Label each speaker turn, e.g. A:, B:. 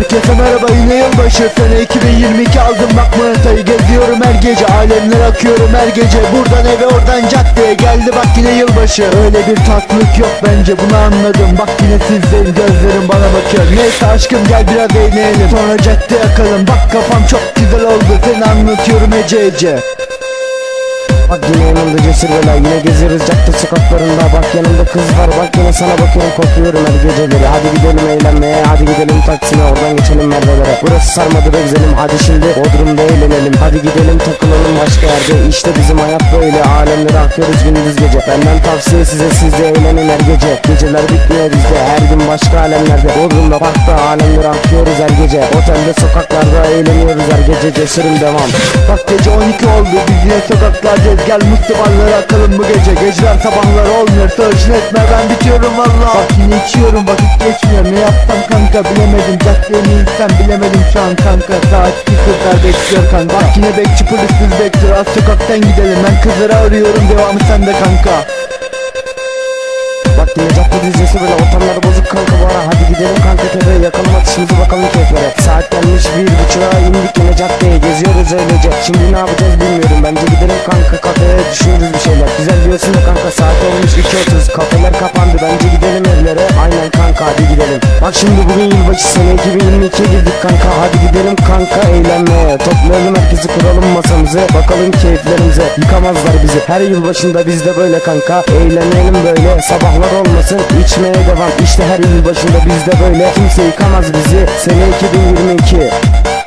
A: Herkese merhaba yine yılbaşı Sene 2022 aldım bak manitayı Geziyorum her gece. Alemler akıyorum her gece. Buradan eve oradan caddeye geldi bak yine yılbaşı. Öyle bir tatlılık yok bence bunu anladım. Bak yine sizdeyim gözlerim bana bakıyor. Neyse aşkım gel biraz eğlenelim Sonra cadde yakalım. Bak kafam çok güzel oldu Seni anlatıyorum ece ece
B: Bak yine yanımda cesur bela Yine geziyoruz cadde sokaklarında Bak yanımda kız var. Bak yine sana bakıyorum korkuyorum her geceleri. Hadi gidelim eğlenmeye Hadi gidelim Taksim'e. Oradan geçelim Merve'lere Burası sarmadı be güzelim. Hadi şimdi Bodrum'da eğlenelim. Hadi gidelim takılalım başka yerde. İşte bizim hayat böyle. Alemlere akıyoruz gündüz gece. Benden tavsiye size siz de eğlenin her gece. Geceler bitmiyor bizde. Her gün başka alemlerde. Bodrum'da parkta Alemlere akıyoruz her gece. Otelde sokaklarda eğleniyoruz her gece. Cesurum devam.
A: Bak gece 12 oldu. Biz yine sokaklardayız Gel Mustafa'ları akalım bu gece. Geceler sabahlar olmuyor. Sarışın etme ben bitiyorum valla Bak yine içiyorum vakit geçmiyor. Ne yapsam kanka bilemedim. Caddeye mi insem bilemedim. Şu an kanka Saat 2 kızlar bekliyor kanka. Bak yine bekçi polis biz bekliyor. Az sokaktan gidelim. Ben kızları arıyorum. Devamı sende kanka.
B: Bak yine cadde dizisi böyle ortamları bozuk kanka bu ara. Hadi gidelim kanka geziyoruz öylece Şimdi ne yapacağız bilmiyorum. Bence gidelim kanka kafeye düşünürüz bir şeyler. Güzel diyorsun da kanka saat olmuş 2.30 kafeler kapandı bence gidelim evlere. Aynen kanka hadi gidelim. Bak şimdi bugün yılbaşı sene 2022'ye girdik kanka. Hadi gidelim kanka eğlenmeye. Toplayalım herkesi kuralım masamızı. Bakalım keyiflerimize. Yıkamazlar bizi. Her yılbaşında biz de böyle kanka. Eğlenelim böyle. Sabahlar olmasın içmeye devam. İşte her yılbaşında biz de böyle. Kimse yıkamaz bizi. Sene 2022
A: Cesur ve